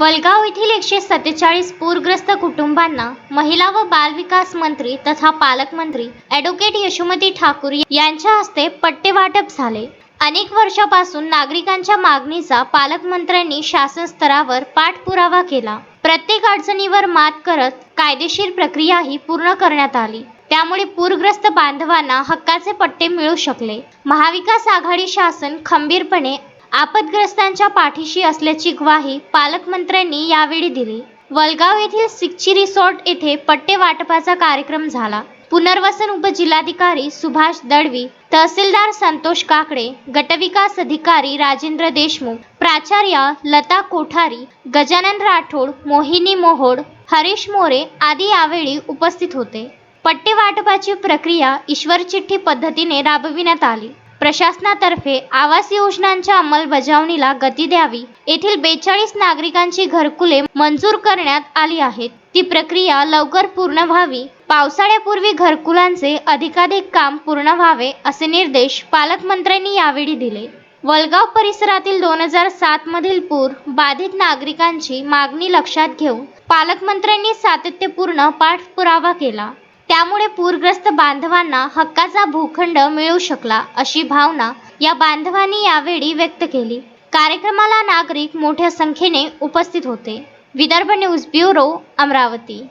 वलगाव येथील एकशे सत्तेचाळीस पूरग्रस्त कुटुंबांना महिला व बालविकास मंत्री तथा पालकमंत्री ॲडव्होकेट यशोमती ठाकूर यांच्या हस्ते पट्टे वाटप झाले. अनेक वर्षापासून नागरिकांच्या मागणीचा पालकमंत्र्यांनी शासन स्तरावर पाठपुरावा केला. प्रत्येक अडचणीवर मात करत कायदेशीर प्रक्रियाही पूर्ण करण्यात आली. त्यामुळे पूरग्रस्त बांधवांना हक्काचे पट्टे मिळू शकले. महाविकास आघाडी शासन खंबीरपणे आपदग्रस्तांच्या पाठीशी असल्याची ग्वाही पालकमंत्र्यांनी यावेळी दिली. वलगाव येथील सिक्ची रिसॉर्ट येथे पट्टे वाटपाचा कार्यक्रम झाला. पुनर्वसन उपजिल्हाधिकारी सुभाष दळवी तहसीलदार संतोष काकडे गटविकास अधिकारी राजेंद्र देशमुख प्राचार्य लता कोठारी गजानन राठोड मोहिनी मोहोड हरीश मोरे आदी यावेळी उपस्थित होते. पट्टे वाटपाची प्रक्रिया ईश्वर चिठ्ठी पद्धतीने राबविण्यात आली. प्रशासनातर्फे आवास योजनांच्या अंमलबजावणीला गती द्यावी. येथील बेचाळीस नागरिकांची घरकुले मंजूर करण्यात आली आहेत. ती प्रक्रिया लवकर पूर्ण व्हावी. पावसाळ्यापूर्वी घरकुलांचे अधिकाधिक काम पूर्ण व्हावे असे निर्देश पालकमंत्र्यांनी यावेळी दिले. वलगाव परिसरातील दोन हजार सात मधील पूर बाधित नागरिकांची मागणी लक्षात घेऊन पालकमंत्र्यांनी सातत्यपूर्ण पाठपुरावा केला. त्यामुळे पूरग्रस्त बांधवांना हक्काचा भूखंड मिळू शकला अशी भावना या बांधवांनी यावेळी व्यक्त केली. कार्यक्रमाला नागरिक मोठ्या संख्येने उपस्थित होते. Vidarbha news bureau Amravati.